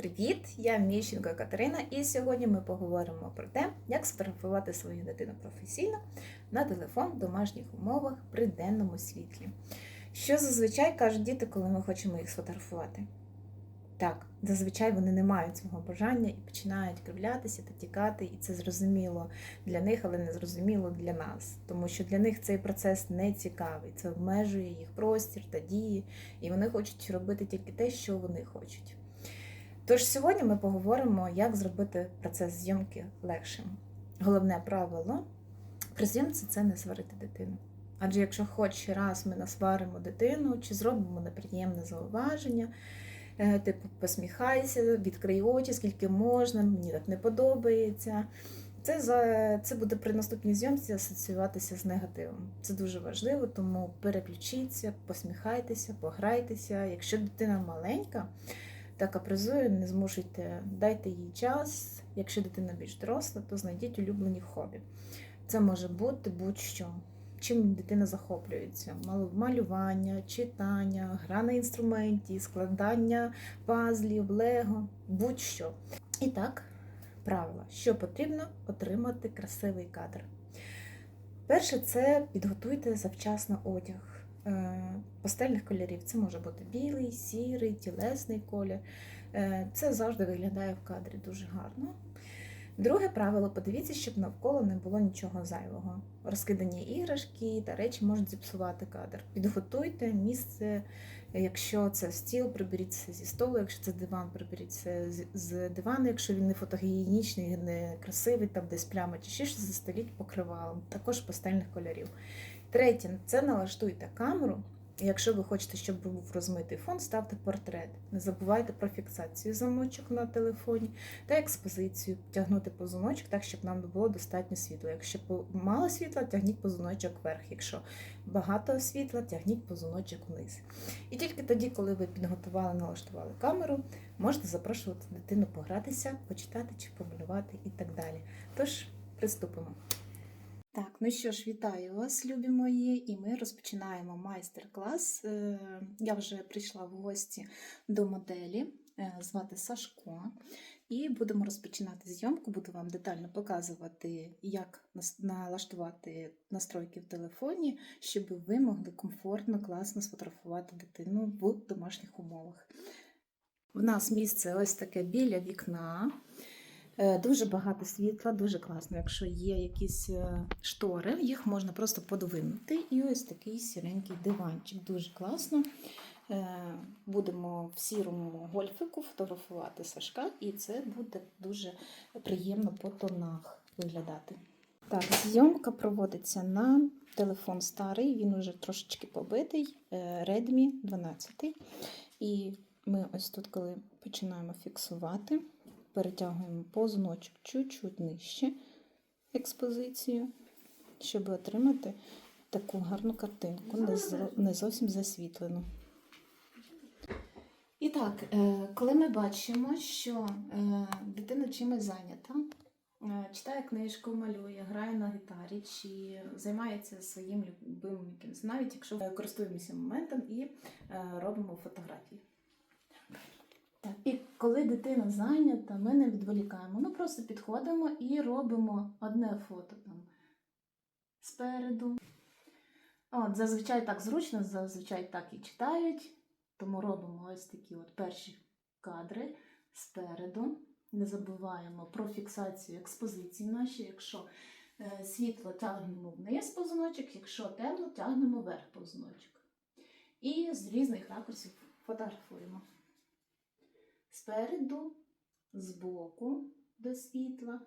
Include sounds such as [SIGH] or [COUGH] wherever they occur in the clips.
Привіт! Я Міщенко Катерина, і сьогодні ми поговоримо про те, як сфотографувати свою дитину професійно на телефон в домашніх умовах при денному світлі. Що зазвичай кажуть діти, коли ми хочемо їх сфотографувати? Так, зазвичай вони не мають цього бажання і починають кривлятися та тікати, і це зрозуміло для них, але не зрозуміло для нас, тому що для них цей процес не цікавий, це обмежує їх простір та дії, і вони хочуть робити тільки те, що вони хочуть. Тож сьогодні ми поговоримо, як зробити процес зйомки легшим. Головне правило при зйомці це не сварити дитину. Адже якщо хоч раз ми насваримо дитину чи зробимо неприємне зауваження, е, типу посміхайся, відкрий очі, скільки можна, мені так не подобається. Це за це буде при наступній зйомці асоціюватися з негативом. Це дуже важливо, тому переключіться, посміхайтеся, пограйтеся. Якщо дитина маленька та капризує, не змушуйте, дайте їй час. Якщо дитина більш доросла, то знайдіть улюблені хобі. Це може бути будь-що. Чим дитина захоплюється: малювання, читання, гра на інструменті, складання пазлів, лего, будь-що. І так, правила, що потрібно отримати красивий кадр. Перше, це підготуйте завчасно одяг пастельних кольорів. Це може бути білий, сірий, тілесний колір. Е, Це завжди виглядає в кадрі дуже гарно. Друге правило: подивіться, щоб навколо не було нічого зайвого. Розкидані іграшки та речі можуть зіпсувати кадр. Підготуйте місце, якщо це стіл, приберіться зі столу, якщо це диван, приберіться з дивану, якщо він не фотогенічний, не красивий, там десь пляма чи ще щось, застеліть покривалом, також пастельних кольорів. Третє це налаштуйте камеру. Якщо ви хочете, щоб був розмитий фон, ставте портрет. Не забувайте про фіксацію замочок на телефоні та експозицію, тягнути позуночок так, щоб нам було достатньо світла. Якщо мало світла, тягніть позуночок вверх. Якщо багато світла, тягніть позуночок вниз. І тільки тоді, коли ви підготували, налаштували камеру, можете запрошувати дитину погратися, почитати чи помалювати і так далі. Тож, приступимо. Так, ну що ж, вітаю вас, любі мої, і ми розпочинаємо майстер-клас. Е, Я вже прийшла в гості до моделі, е, звати Сашко, і будемо розпочинати зйомку. Буду вам детально показувати, як налаштувати настройки в телефоні, щоб ви могли комфортно, класно сфотографувати дитину в домашніх умовах. В нас місце ось таке біля вікна. Е, Дуже багато світла, дуже класно. Якщо є якісь е, штори, їх можна просто подвинути. І ось такий сіренький диванчик. Дуже класно. Е, Будемо в сірому гольфику фотографувати Сашка, і це буде дуже приємно по тонах виглядати. Так, зйомка проводиться на телефон старий, він уже трошечки побитий, Redmi 12. І ми ось тут, коли починаємо фіксувати, перетягуємо позначок чуть-чуть нижче експозицію, щоб отримати таку гарну картинку, не зовсім засвітлену. І так, е, коли ми бачимо, що е, дитина чимось зайнята, е, читає книжку, малює, грає на гітарі чи займається своїм любимим якимось, навіть якщо користуємося моментом і робимо фотографії. І коли дитина зайнята, ми не відволікаємо. Ми просто підходимо і робимо одне фото там спереду. От, зазвичай так зручно, зазвичай так і читають. Тому робимо ось такі от перші кадри спереду. Не забуваємо про фіксацію експозиції наші. Якщо е, світло тягнемо вниз позначок, якщо темно, тягнемо вверх позначок. І з різних ракурсів фотографуємо спереду, збоку до світла.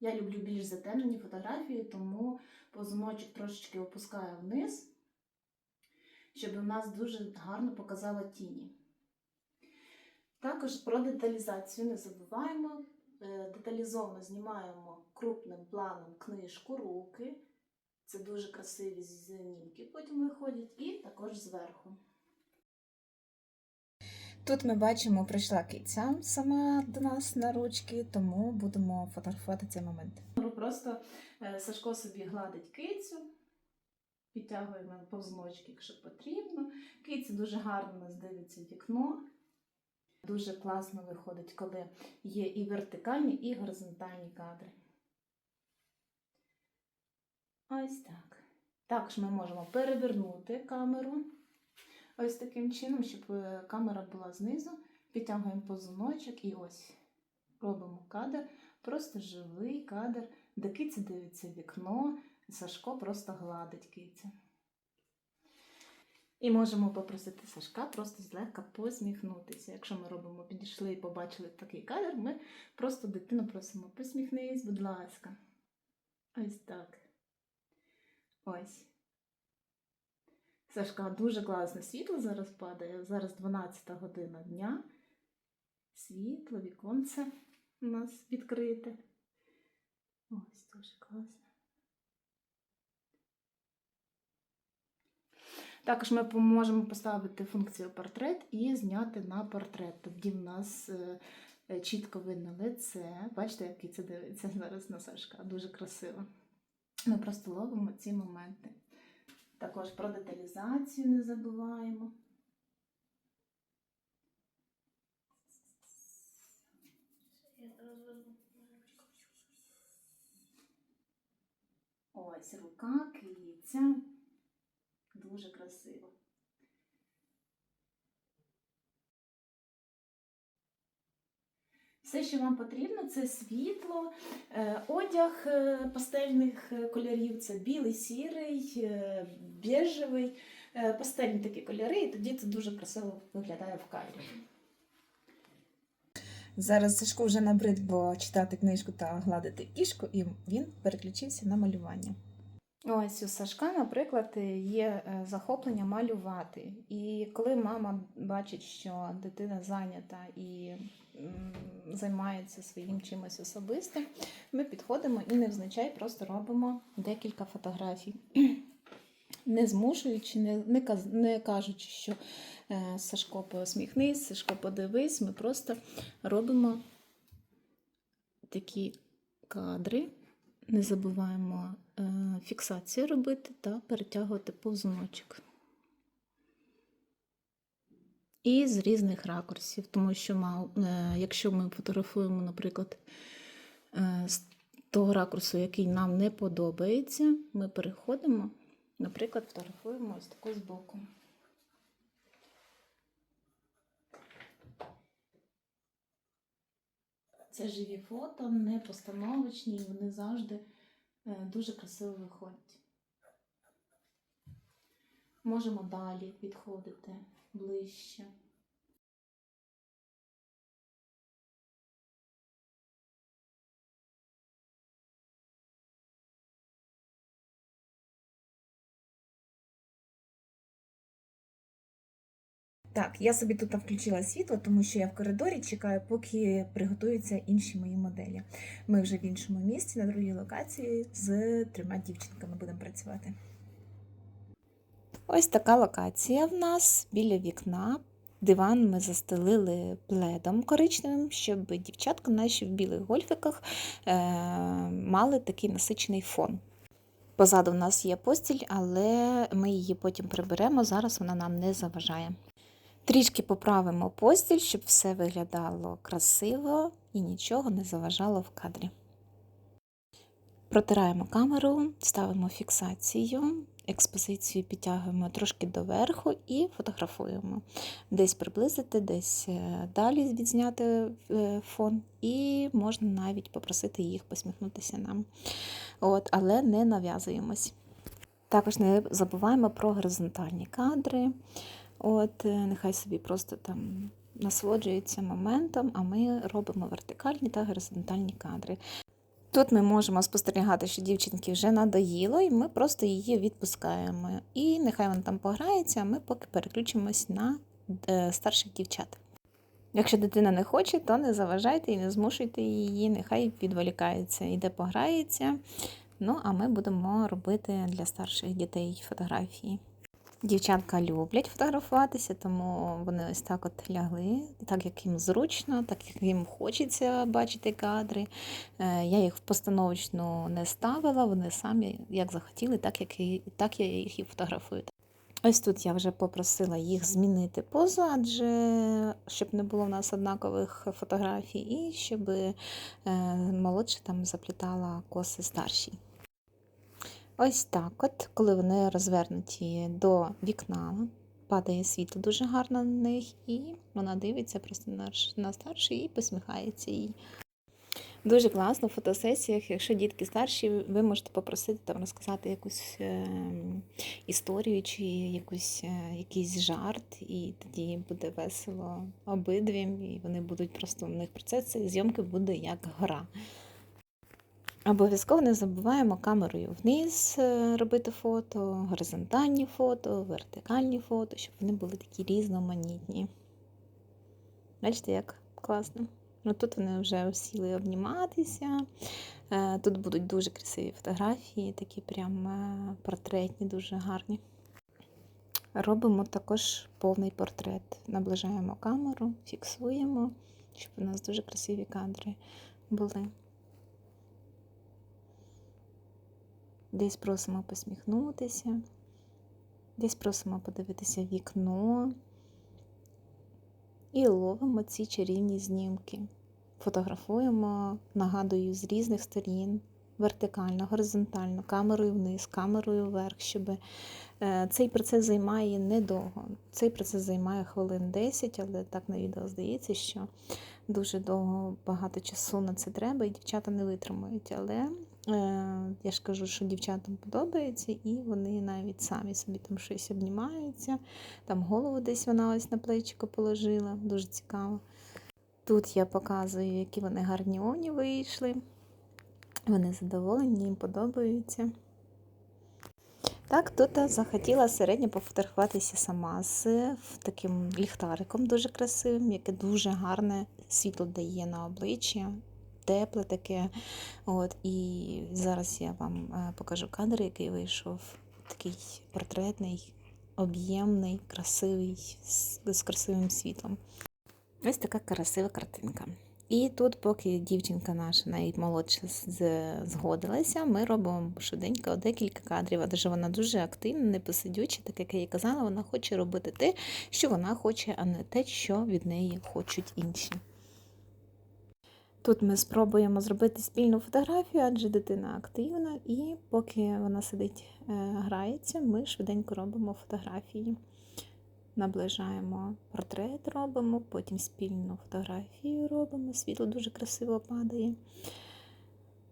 Я люблю більш затемнені фотографії, тому позумочок трошечки опускаю вниз, щоб у нас дуже гарно показала тіні. Також про деталізацію не забуваємо. Е, Деталізовано знімаємо крупним планом книжку, руки. Це дуже красиві знімки потім виходять, і також зверху. Тут ми бачимо, прийшла киця сама до нас на ручки, тому будемо фотографувати цей момент. Просто е, Сашко собі гладить кицю, підтягуємо повзночки, якщо потрібно. Киці дуже гарно нас дивиться вікно. Дуже класно виходить, коли є і вертикальні, і горизонтальні кадри. Ось так. Також ми можемо перевернути камеру ось таким чином, щоб е, камера була знизу. Підтягуємо позвоночок і ось робимо кадр, просто живий кадр, де киця дивиться вікно, Сашко просто гладить кицю. І можемо попросити Сашка просто злегка посміхнутися. Якщо ми робимо, підійшли і побачили такий кадр, ми просто дитину просимо посміхнись, будь ласка. Ось так. Ось. Сашка, дуже класне світло зараз падає. Зараз 12 година дня. Світло, віконце у нас відкрите. Ось дуже класно. Також ми можемо поставити функцію портрет і зняти на портрет. Тоді в нас е, чітко видно лице. Бачите, який це дивиться зараз на Сашка. Дуже красиво. Ми просто ловимо ці моменти. Також про деталізацію не забуваємо. Ось рука, киця. Дуже красиво. Все, що вам потрібно, це світло, е, одяг е, пастельних е, кольорів, це білий, сірий, біжевий, пастельні такі кольори, і тоді це дуже красиво виглядає в кадрі. Зараз Сашко вже набрид, бо читати книжку та гладити кішку, і він переключився на малювання. Ось у Сашка, наприклад, є захоплення малювати. І коли мама бачить, що дитина зайнята і займається своїм чимось особистим, ми підходимо і невзначай просто робимо декілька фотографій. [CLEARS THROAT] Не змушуючи, не, не, кажучи, що е, Сашко посміхнись, Сашко подивись, ми просто робимо такі кадри. Не забуваємо е, фіксацію робити та перетягувати повзуночок. І з різних ракурсів, тому що е, якщо ми фотографуємо, наприклад, е, з того ракурсу, який нам не подобається, ми переходимо, наприклад, фотографуємо ось таку збоку. Це живі фото, не постановочні, вони завжди е, дуже красиво виходять. Можемо далі підходити ближче. Так, я собі тут включила світло, тому що я в коридорі чекаю, поки приготуються інші мої моделі. Ми вже в іншому місці, на другій локації, з трьома дівчинками будемо працювати. Ось така локація в нас біля вікна. Диван ми застелили пледом коричневим, щоб дівчатка наші в білих гольфиках е, мали такий насичений фон. Позаду в нас є постіль, але ми її потім приберемо, зараз вона нам не заважає. Трішки поправимо постіль, щоб все виглядало красиво і нічого не заважало в кадрі. Протираємо камеру, ставимо фіксацію, експозицію підтягуємо трошки доверху і фотографуємо. Десь приблизити, десь е, далі відзняти е, фон, і можна навіть попросити їх посміхнутися нам. От, Але не нав'язуємось. Також не забуваємо про горизонтальні кадри. От, е, Нехай собі просто там насолоджується моментом, а ми робимо вертикальні та горизонтальні кадри. Тут ми можемо спостерігати, що дівчинки вже надоїло, і ми просто її відпускаємо. І нехай вона там пограється, а ми поки переключимось на е, старших дівчат. Якщо дитина не хоче, то не заважайте і не змушуйте її, нехай відволікається, іде пограється. Ну, а ми будемо робити для старших дітей фотографії. Дівчатка люблять фотографуватися, тому вони ось так от лягли, так як їм зручно, так як їм хочеться бачити кадри. Е, Я їх в постановочну не ставила, вони самі як захотіли, так, як і, так я їх і фотографую. Ось тут я вже попросила їх змінити позу, адже щоб не було в нас однакових фотографій, і щоб е, молодша там заплітала коси старшій. Ось так от, коли вони розвернуті до вікна, падає світло дуже гарно на них, і вона дивиться просто на, старший і посміхається їй. Дуже класно в фотосесіях, якщо дітки старші, ви можете попросити там розказати якусь е, історію чи якусь, е, якийсь жарт, і тоді буде весело обидвім, і вони будуть просто у них процес зйомки буде як гра. Обов'язково не забуваємо камерою вниз е, робити фото, горизонтальні фото, вертикальні фото, щоб вони були такі різноманітні. Бачите, як класно. Ну, Тут вони вже сіли обніматися. Е, тут будуть дуже красиві фотографії, такі прям е, портретні, дуже гарні. Робимо також повний портрет. Наближаємо камеру, фіксуємо, щоб у нас дуже красиві кадри були. Десь просимо посміхнутися, десь просимо подивитися вікно і ловимо ці чарівні знімки. Фотографуємо, нагадую, з різних сторін, вертикально, горизонтально, камерою вниз, камерою вверх, щоб е, цей процес займає недовго. Цей процес займає хвилин 10, але так на відео здається, що дуже довго багато часу на це треба, і дівчата не витримують. Але Е, я ж кажу, що дівчатам подобається, і вони навіть самі собі там щось обнімаються. Там голову десь вона ось на плечико положила, дуже цікаво. Тут я показую, які вони гарні оні вийшли. Вони задоволені, їм подобаються. Так, тут захотіла середньо пофотографуватися сама з таким ліхтариком дуже красивим, яке дуже гарне світло дає на обличчя тепле таке. От, І зараз я вам е, покажу кадр, який вийшов. Такий портретний, об'ємний, красивий, з красивим світлом. Ось така красива картинка. І тут, поки дівчинка наша наймолодша згодилася, ми робимо швиденько декілька кадрів, адже вона дуже активна, непосидюча, так як я їй казала, вона хоче робити те, що вона хоче, а не те, що від неї хочуть інші. Тут ми спробуємо зробити спільну фотографію, адже дитина активна, і поки вона сидить, е, грається, ми швиденько робимо фотографії. Наближаємо портрет, робимо, потім спільну фотографію робимо, світло дуже красиво падає.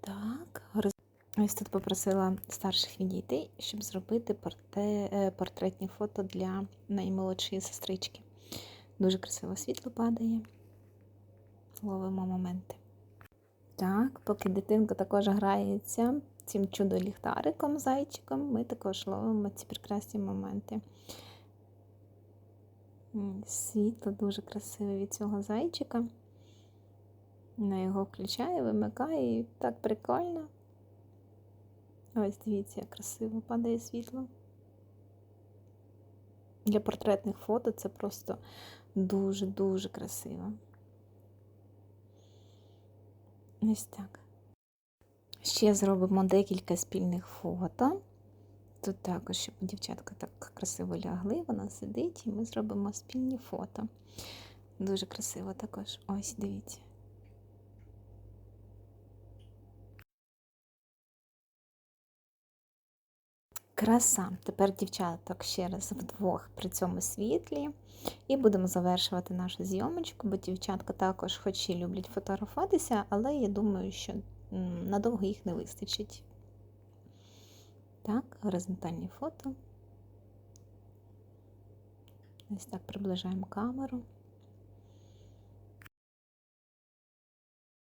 Так, ось тут попросила старших відійти, щоб зробити е, портретні фото для наймолодшої сестрички. Дуже красиво світло падає. Ловимо моменти. Так, поки дитинка також грається цим чудо-ліхтариком, зайчиком, ми також ловимо ці прекрасні моменти. Світло дуже красиве від цього зайчика. Вона його включає, вимикає і так прикольно. Ось дивіться, як красиво падає світло. Для портретних фото це просто дуже-дуже красиво. Ось так. Ще зробимо декілька спільних фото. Тут також, щоб дівчатка так красиво лягли, вона сидить, і ми зробимо спільні фото. Дуже красиво також. Ось, дивіться. Краса. Тепер дівчаток ще раз вдвох при цьому світлі. І будемо завершувати нашу зйомочку, бо дівчатка також, хоч і люблять фотографуватися, але я думаю, що надовго їх не вистачить. Так, горизонтальні фото. Ось так приближаємо камеру.